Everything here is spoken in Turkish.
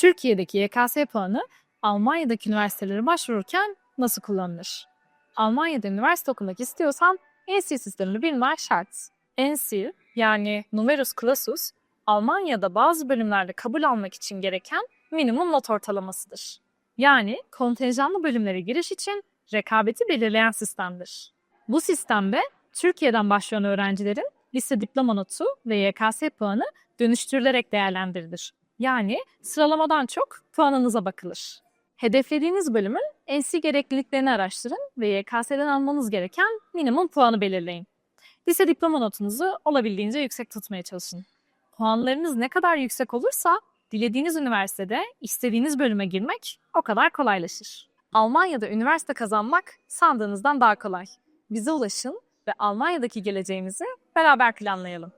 Türkiye'deki YKS puanı Almanya'daki üniversitelere başvururken nasıl kullanılır? Almanya'da üniversite okumak istiyorsan NC sistemini bilmen şart. NC yani Numerus Clausus Almanya'da bazı bölümlerde kabul almak için gereken minimum not ortalamasıdır. Yani kontenjanlı bölümlere giriş için rekabeti belirleyen sistemdir. Bu sistemde Türkiye'den başlayan öğrencilerin lise diploma notu ve YKS puanı dönüştürülerek değerlendirilir. Yani sıralamadan çok puanınıza bakılır. Hedeflediğiniz bölümün NC gerekliliklerini araştırın ve YKS'den almanız gereken minimum puanı belirleyin. Lise diploma notunuzu olabildiğince yüksek tutmaya çalışın. Puanlarınız ne kadar yüksek olursa dilediğiniz üniversitede istediğiniz bölüme girmek o kadar kolaylaşır. Almanya'da üniversite kazanmak sandığınızdan daha kolay. Bize ulaşın ve Almanya'daki geleceğimizi beraber planlayalım.